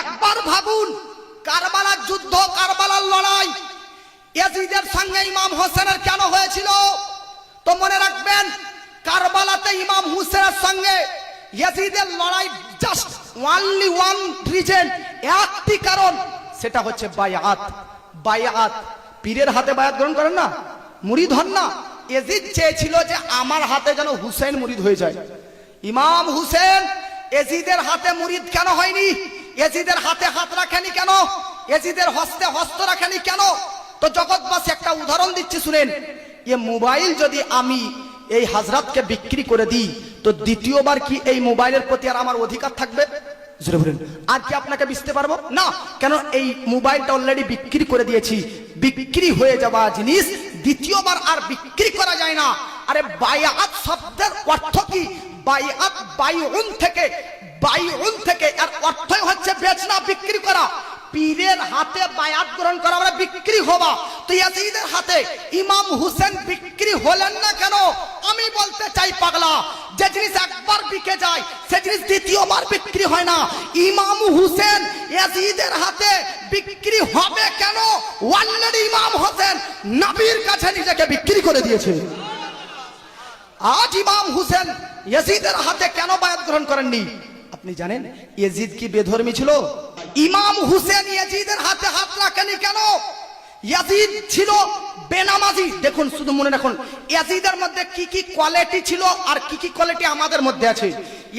একবার ভাবুন, কারবালার যুদ্ধ, কারবালার লড়াই, ইয়াজিদের সঙ্গে ইমাম হোসেনের কেন হয়েছিল? তো মনে রাখবেন, কারবালাতে ইমাম হুসেনের সঙ্গে ইয়াজিদের লড়াই জাস্ট ওয়ানলি ওয়ান রিজন একটি কারণ, সেটা হচ্ছে বায়াত। বায়াত, পীরের হাতে বায়াত গ্রহণ করেন না? মুরিদ হন না? এজিদ চেয়েছিল যে আমার হাতে যেন হুসেন মুরিদ হয়ে যায়। ইমাম হুসেন এজিদের হাতে মুরিদ কেন হয়নি? এজিদের হাতে হাত রাখেনি কেন? এজিদের হস্তে হস্ত রাখেনি কেন? তো জগৎবাসী একটা উদাহরণ দিচ্ছি, শুনেন। এ মোবাইল যদি আমি এই হাজরাতকে বিক্রি করে দিই, তো দ্বিতীয়বার কি এই মোবাইলের প্রতি আর আমার অধিকার থাকবে? আর কি আপনাকে বুঝতে পারব? না, কেন এই মোবাইলটা অলরেডি বিক্রি করে দিয়েছি। বিক্রি হয়ে যাওয়া জিনিস দ্বিতীয়বার আর বিক্রি করা যায় না। আরে বায়াত শব্দের অর্থ কি? বায়াত বাইউন থেকে বাইউন থেকে আর অর্থই হচ্ছে বেচনা, বিক্রি করা। পীরের হাতে বায়াত গ্রহণ করা আমরা বিক্রি হবা তো ইয়াজিদের হাতে ইমাম হুসেন বিক্রি হলেন না কেন? আমি বলতে চাই পাগলা, যে জিনিস একবার বিকে যায়, সে জিনিস দ্বিতীয়বার বিক্রি হয় না। ইমাম হুসেন ইয়াজিদের হাতে বিক্রি হবে কেন? অলরেডি ইমাম হোসেন নবীর কাছে নিজেকে বিক্রি করে দিয়েছে। আজ ইমাম হুসেন ইয়াজিদের হাতে কেন বায়াত গ্রহণ করেননি? আপনি জানেন ইয়াজিদ কি বেধর্মী ছিল? ইমাম হুসেন ইয়াজিদের হাতে হাত রাখেনি কেন? ইয়াজিদ ছিল বেনামাজি। দেখুন, শুধু মনে রাখুন, ইয়াজিদের মধ্যে কি কি কোয়ালিটি ছিল আর কি কি কোয়ালিটি আমাদের মধ্যে আছে।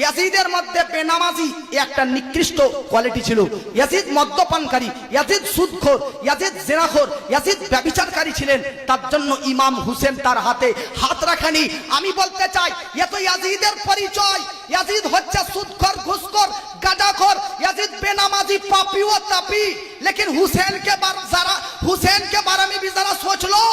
ইয়াজিদের মধ্যে বেনামাজি একটা নিকৃষ্ট কোয়ালিটি ছিল। ইয়াজিদ মদ্যপানকারী, ইয়াজিদ সুদখোর, ইয়াজিদ জেনাখোর, ইয়াজিদ ব্যবিচারকারী ছিলেন। তার জন্য ইমাম হুসেন তার হাতে হাত রাখানি। আমি বলতে চাই এত ইয়াজিদের পরিচয়। ইয়াজিদ হচ্ছে সুদখোর, ঘুষখোর, গাঁজাখোর। ইয়াজিদ বেনামাজি পাপি ও তাপি। লেকিন হুসেনকে যারা हुसैन के बारे में भी जरा सोच लो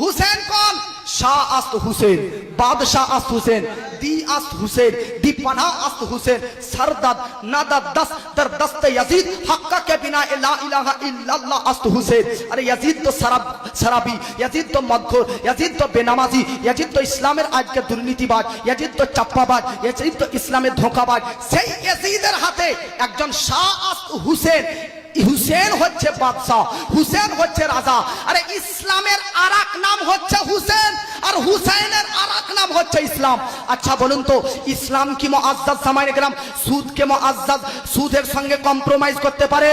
हुसैन कौन शाह अस्त हुसैन बादशाह अस्त हुसैन दी अस्त हुसैन दी पनाह अस्त हुसैन सरदद नादद दस दर दस्त यजीद हक्का के बिना ला इलाहा इल्लल्लाह अस्त हुसैन अरे यजीद तो शराब शराबी यजीद तो मदखोर यजीद तो बेनमाजी यजीद तो ইসলামের আজকে দুর্নীতিবাজ ইয়াজিদ তো চাপ্পাবাজ ইয়াজিদ তো ইসলামের ধোকাবাজ সেই ইয়াজিদের হাতে একজন শাহ আস হুসেন হুসেন হচ্ছে বাদশাহ, হুসেন হচ্ছে রাজা। আরে ইসলামের আরাক নাম হচ্ছে হুসেন, আর হুসেনের আরাক নাম হচ্ছে ইসলাম। আচ্ছা বলুন তো, ইসলাম কি মুআজ্জাজ সামাইনে গ্রাম সুদকে মুআজ্জাজ সুদের সঙ্গে কম্প্রোমাইজ করতে পারে?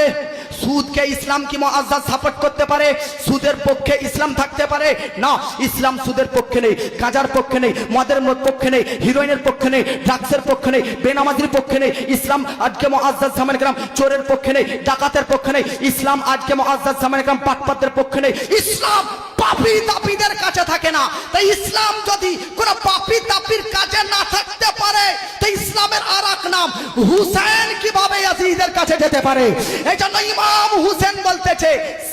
সুদকে ইসলাম কি মহাজাদ সাপোর্ট করতে পারে, সুদের পক্ষে ইসলাম থাকতে পারে। না, ইসলাম সুদের পক্ষে নেই, কাজার পক্ষে নেই, মদের পক্ষে নেই হিরোইনের পক্ষে নেই ড্রাগসের পক্ষে নেই, বেনামাজির পক্ষে নেই, ইসলাম আজকে মহাজাদ সামান গ্রাম, চোরের পক্ষে নেই, ডাকাতের পক্ষে নেই, ইসলাম আজকে মহাজাদ সামান গ্রাম, পাটপাতের পক্ষে নেই, ইসলাম পাপি তাপিদের কাছে থাকে না। তাই ইসলাম যদি কোন পাপি তাপির কাছে না থাকতে পারে তো ইসলামের আর এক নাম হুসেন কীভাবে ইয়াজিদের কাছে যেতে পারে? এই জন্য ইমাম হুসেন বলতেছে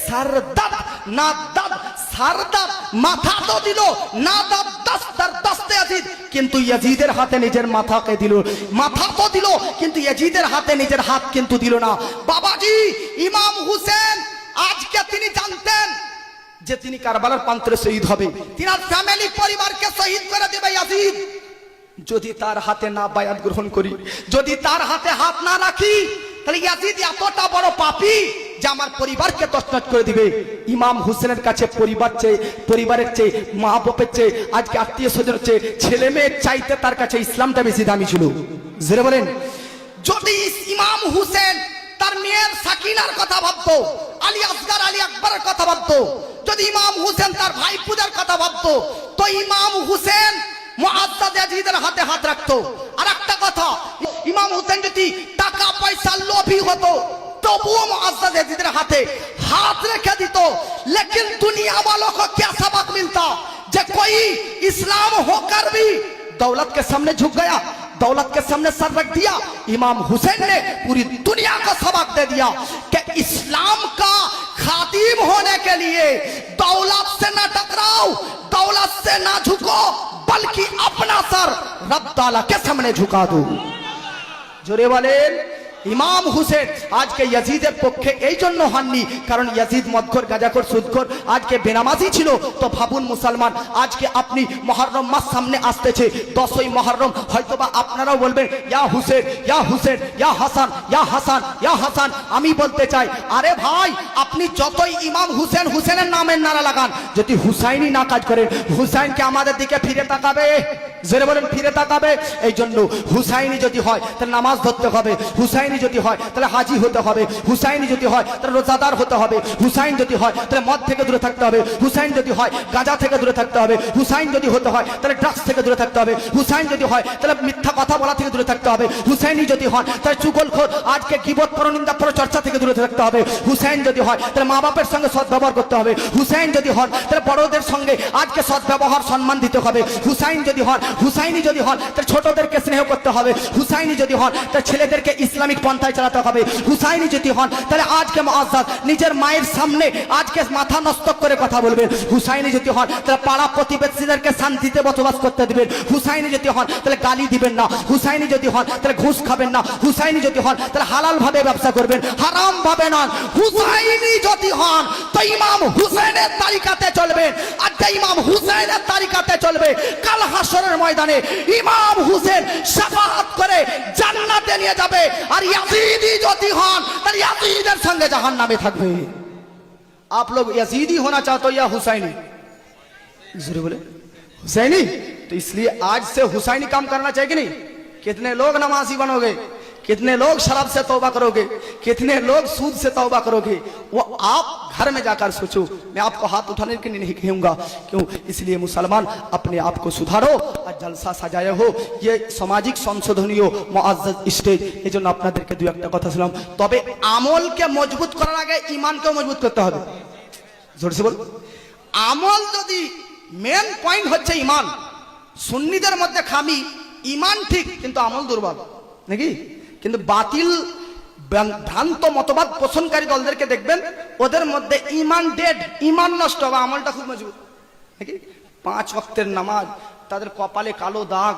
সারদাদ না দাদ সারদাদ মাথা তো দিল না দাদ দাস্তার, দাস্তে ইয়াজিদ। কিন্তু ইয়াজিদের হাতে নিজের মাথাকে দিল। মাথা তো দিল, কিন্তু ইয়াজিদের হাতে নিজের হাত কিন্তু দিল না। বাবাজি, ইমাম হুসেন, আজকে তিনি জানতেন যে তিনি কারবালার প্রান্তরে শহীদ হবে। তিনার ফ্যামিলি পরিবারকে শহীদ করে দেবে ইয়াজিদ। যদি তার হাতে না বায়াত গ্রহণ করি, যদি তার হাতে হাত না রাখি, তাহলে ইয়াজিদ এতটা বড় পাপী যে আমার পরিবারকে তছনছ করে দিবে। ইমাম হুসেনের কাছে পরিবার চেয়ে, পরিবারের চেয়ে মা বাপের চেয়ে, আজকে আত্মীয় স্বজনের চেয়ে, ছেলে মেয়ের চাইতে তার কাছে ইসলামটা বেশি দামি ছিল। জেরে বলেন। যদি ইমাম হুসেন তার মেয়ের সাকিনার কথা ভাবতো, আলী আসগার আলী আকবরের কথা ভাবতো যদি ইমাম হুসেন তার ভাই পূজার কথা ভাবতো তো ইমাম হুসেন মুআজ্জাদ ইয়াজিদের হাতে হাত রাখতো আর একটা কথা ইমাম হুসেন যদি টাকা পয়সা লোভী হতো তবুও মুআজ্জাদ ইয়াজিদের হাতে হাত রেখে দিত लेकिन दुनिया वालों को क्या सबक मिलता जे कोई इस्लाम होकर भी दौलत के सामने झुक गया दौलत के सामने सर रख दिया इमाम हुसैन ने पूरी दुनिया को सबक दे दिया कि इस्लाम का खतीब होने के लिए दौलत से ना टकराओ, दौलत से ना झुको, बल्कि अपना सर रब ताला के सामने झुका दो। जोरे वाले ইমাম হুসেন আজকে ইয়াজিদের পক্ষে এই জন্য হননি, কারণ ইয়াজিদ মদখর গাজাখর সুদখর আজকে বেনামাজি ছিল। তো ভাবুন মুসলমান, আজকে আপনি মহরম মাস সামনে আসতেছে, দশই মহরম, হয়তোবা আপনারাও বলবেন, ইয়া হুসেন ইয়া হুসেন, ইয়া হাসান ইয়া হাসান ইয়া হাসান। আমি বলতে চাই, আরে ভাই, আপনি যতই ইমাম হুসেন, হুসেনের নামের নারা লাগান, যদি হুসাইনি না কাজ করেন হুসাইনকে আমাদের দিকে ফিরে তাকাবে? জোরে বলেন ফিরে তাকাবে এই জন্য হুসাইনি যদি হয় তাহলে নামাজ ধরতে হবে হুসাইনি যদি হয় তাহলে হাজি হতে হবে হুসাইনি যদি হয় তাহলে রোজাদার হতে হবে হুসাইন যদি হয় তাহলে মদ থেকে দূরে থাকতে হবে হুসাইন যদি হয় গাঁজা থেকে দূরে থাকতে হবে হুসাইন যদি হতে হয় তাহলে ড্রাগস থেকে দূরে থাকতে হবে হুসাইন যদি হয় তাহলে মিথ্যা কথা বলা থেকে দূরে থাকতে হবে হুসাইনি যদি হন তাহলে চুগলখোর আজকে গিবত পরনিন্দা চর্চা থেকে দূরে থাকতে হবে হুসাইন যদি হয় তাহলে মা বাপের সঙ্গে সদ্ব্যবহার করতে হবে হুসাইন যদি হন তাহলে বড়দের সঙ্গে আজকে সদ্ব্যবহার সম্মান দিতে হবে হুসাইন যদি হন হুসাইনি যদি হন তাহলে ছোটদেরকে স্নেহ করতে হবে। হুসাইনি যদি হন তাহলে ছেলেদেরকে ইসলামিক পন্থায় চালাতে হবে। হুসাইনি যদি হন, তাহলে আজকে মহাজাদ নিজের মায়ের সামনে আজকে মাথা নষ্ট করে কথা বলবেন। হুসাইনি যদি হন, তাহলে পাড়া প্রতিবেশীদেরকে শান্তিতে বসবাস করতে দিবেন। হুসাইনি যদি হন, তাহলে গালি দিবেন না। হুসাইনি যদি হন, তাহলে ঘুষ খাবেন না। হুসাইনি যদি হন, তাহলে হালাল ভাবে ব্যবসা করবেন। হারাম ভাবে নন। হুসাইনি যদি হন, তো ইমাম হুসেনের তালিকাতে চলবেন আর ইমাম হুসেনের তালিকাতে চলবে, কাল হাসরের ময়দানে ইমাম হুসেন শাফাআত করে জান্নাতে নিয়ে যাবে আর ইয়াজিদি যদি হন তাহলে ইয়াজিদের সঙ্গে জাহান্নামে থাকবে आप लोग यजीदी होना चाहते हो या हुसैनी जरूर बोले हुसैनी तो इसलिए आज से हुसैनी काम करना चाहिए कि नहीं कितने लोग नमाजी बनोगे कितने लोग शराब से तौबा करोगे कितने लोग सूद से तौबा करोगे वो आप घर में जाकर सोचो मैं आपको हाथ उठाने के लिए नहीं कहूंगा क्यों इसलिए मुसलमान अपने आप को सुधारो और जलसा सजाए हो ये सामाजिक সংশোধনীয় মুআজ্জাজ স্টেজ এই জন্য আপনাদেরকে দুই একটা কথা শুনলাম তবে আমলকে মজবুত করার আগে ইমানকেও মজবুত করতে হবে জোরসে বল আমল যদি মেন পয়েন্ট হচ্ছে ইমান সুন্নিদের মধ্যে খামি ইমান ঠিক কিন্তু আমল দুর্বল নাকি কিন্তু বাতিল ভ্রান- ভ্রান্ত মতবাদ পোষণকারী দলদেরকে দেখবেন ওদের মধ্যে ইমান ডেড ইমান নষ্ট হবে আমলটা খুব মজবুত। নাকি? পাঁচ ওয়াক্তের নামাজ, তাদের কপালে কালো দাগ,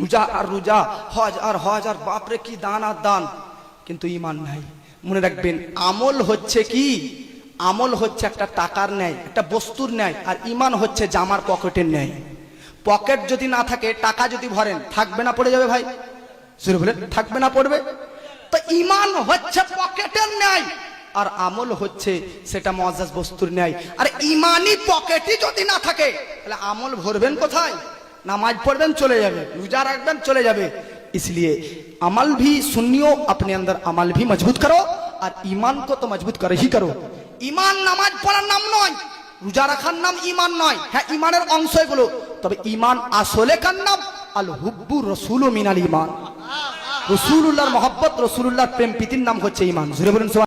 রোজা আর রোজা, হজ আর হজ আর বাপরে কি দান আর দান। কিন্তু ইমান নাই। মনে রাখবেন, আমল হচ্ছে কি? আমল হচ্ছে একটা টাকার ন্যায়, একটা বস্তুর ন্যায়, আর ইমান হচ্ছে জামার পকেটের ন্যায়। পকেট যদি না থাকে, টাকা যদি ভরেন, থাকবে না পড়ে যাবে ভাই। শুরু বলে থাকবে না পড়বে? তো ইমান হচ্ছে পকেটের ন্যায়। আর আমল হচ্ছে সেটা মজাজ বস্তুর ন্যায় আর ইমানি পকেটই যদি না থাকে তাহলে আমল ভরবেন কোথায় নামাজ পড়বেন চলে যাবে রোজা রাখবেন চলে যাবে इसलिए अमल भी सुनियो अपने अंदर अमल भी मजबूत करो और ईमान को तो मजबूत कर ही करो ইমান নামাজ পড়ার নাম নয় রোজা রাখার নাম ইমান নয় হ্যাঁ ইমানের অংশ এগুলো তবে ইমান আসলে কার নাম আল হুব্বু রসুল মিনাল ইমান রসুল্লাহর মহব্বত রসুল্লাহর প্রেম প্রীতির নাম হচ্ছে ইমান জুড়ে বলুন সবাই।